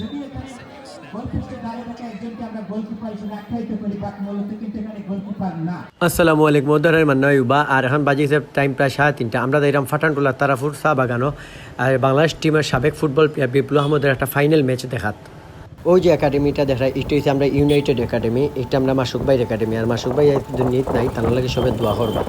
যদি আসসালামু আলাইকুম ওদারের মান্না ইউবা, আর এখন বাজিছে টাইম প্রায় সাড়ে তিনটা। আমরা দেখলাম ফাটানটুলা তারাপুর চা বাগানো আর বাংলাদেশ টিমের সাবেক ফুটবল প্লেয়ার বিপ্লব আহমদের একটা ফাইনাল ম্যাচ দেখাত। ওই যে একাডেমিটা দেখা এটা হচ্ছে আমরা ইউনাইটেড একাডেমি এটা আমরা মাসুক ভাইয়ের একাডেমি আর মাসুক ভাই নিত নাই, তার লাগে সবে দোয়া করবা।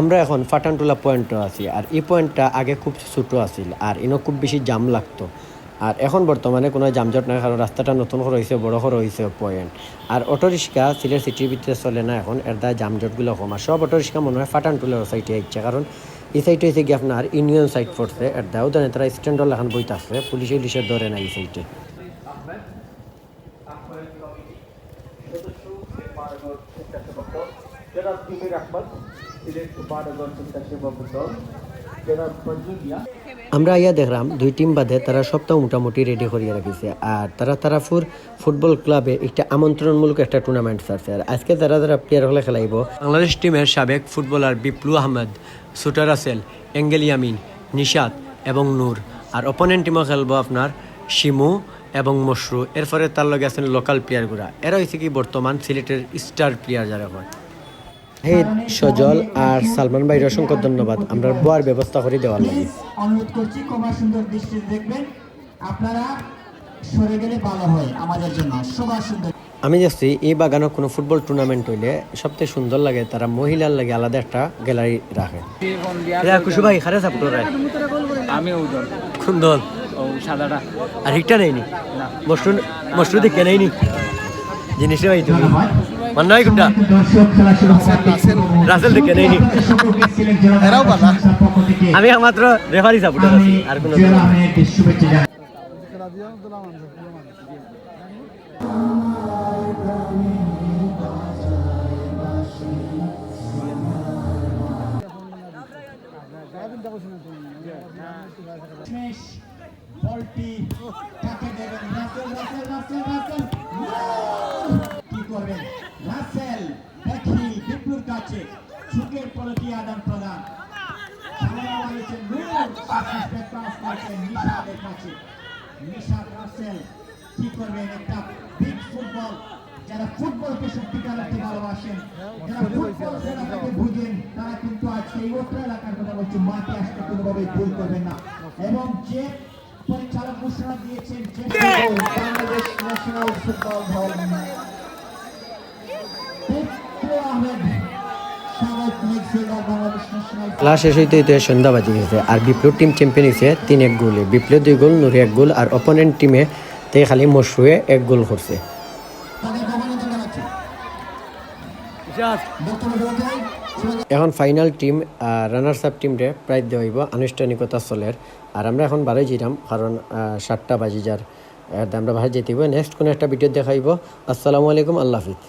আমরা এখন ফাটানটুলা পয়েন্টও আছি, আর এই পয়েন্টটা আগে খুব ছোটো আছিল, আর ইনো খুব বেশি জাম লাগতো। আর এখন বর্তমানে কোনো জামজট নাই, কারণ রাস্তাটা নতুন করে হয়েছে, বড় করে হয়েছে পয়েন্ট। আর অটো রিক্সা সিলেট সিটির ভিতরে চলে না এখন, এর দ্বারা জামজটগুলো কম। আর সব অটো রিক্সা মনে হয় ফাটানটুলার সাইডে ইচ্ছা কারণ এই সাইডে হয়েছে কি আপনার ইউনিয়ন সাইড পড়ছে, এর দ্বারাও দেন তারা স্ট্যান্ডল এখন বইতে আছে পুলিশে পুলিশে ধরে না এই সাইডে আমরা ইয়া দেখলাম, দুই টিম বাদে তারা সপ্তাহ মোটামুটি রেডি করিয়ে রাখিছে। আর তারা তারাপুর ফুটবল ক্লাবে একটা আমন্ত্রণমূলক একটা টুর্নামেন্ট ছাড়ছে। আর আজকে তারা যারা প্লেয়ার হলে খেলাইব, বাংলাদেশ টিমের সাবেক ফুটবলার বিপ্লু আহমেদ, সুটার আসেল এঙ্গেল ইয়ামিন এবং নূর। আর অপোনেন্ট টিমও খেলব আপনার শিমু এবং মশরু। এরপরে তার লগে আছেন লোকাল প্লেয়ারগুলা এরা হয়েছে কি বর্তমান সিলেটের স্টার প্লেয়ার যারা হয়। হেদ সজল আর সালমান ভাইয়ের অসংখ্য ধন্যবাদ। আমরা বয়ার ব্যবস্থা করে দেওয়ার লাগে। অনুরোধ করছি কমা সুন্দর দৃষ্টি দেখবেন আপনারা সরে গেলে ভালো হয় আমাদের জন্য। সবার সুন্দর আমি দেখছি এই বাগানে কোনো ফুটবল টুর্নামেন্ট হইলে সবথেকে সুন্দর লাগে তারা মহিলার লাগে আলাদা একটা গ্যালারি রাখে। কুশু ভাই খারে সাপোর্ট আমি কোন দল সাদাটা। আর হিকটা নেইনি মশরু মশরু দেখে নেইনি জিনিসটা ভাই তুমি। কোনটা হওয়ার রাসেল দেখে নেইনি এরাও পালা। আমি মাত্র রেফারি সাপোর্টার আছি আর কোনো শেষ বলটি কাকে দেবেন রাসেল রাসেল রাসেল রাসেল করবেন। রাসেল দেখি বিপ্লুর কাছে। ছুটের পলটি আদান প্রদান। খেলা হয়েছে নূর পাশে পাস করেছেন নিশাদের কাছে। নিশাদ রাসেল কি করবেন? একটা বিগ ফুটবল যারা ফুটবলকে সত্যিকার অর্থে ভালোবাসেন যারা ফুটবল খেলাটাকে বুঝেন তারা কিন্তু আজকে এই ওত্র এলাকার কথা বলছি মাঠে আসতে কোনোভাবেই ভুল করবেন না। এবং যে পরিচালক ঘোষণা দিয়েছেন যে বাংলাদেশ ন্যাশনাল ফুটবল দল খেলা শেষ হইতে হইতে সন্ধ্যা বাজি গেছে আর বিপ্লব টিম চ্যাম্পিয়ন হয়েছে তিন এক গোলে। বিপ্লব দুই গোল, নুরি এক গোল আর অপোনেন্ট টিমে তে খালি মশরুয়ে এক গোল করছে। এখন ফাইনাল টিম রানার্স আপ টিমরে প্রাইজ দেওয়া হইব, আনুষ্ঠানিকতা চলের। আর আমরা এখন বারোই যেতাম কারণ সাতটা বাজি যার আমরা বাহার যেতে নেক্সট কোনো একটা ভিডিও দেখাইব। আসসালামু আলাইকুম, আল্লাহ হাফিজ।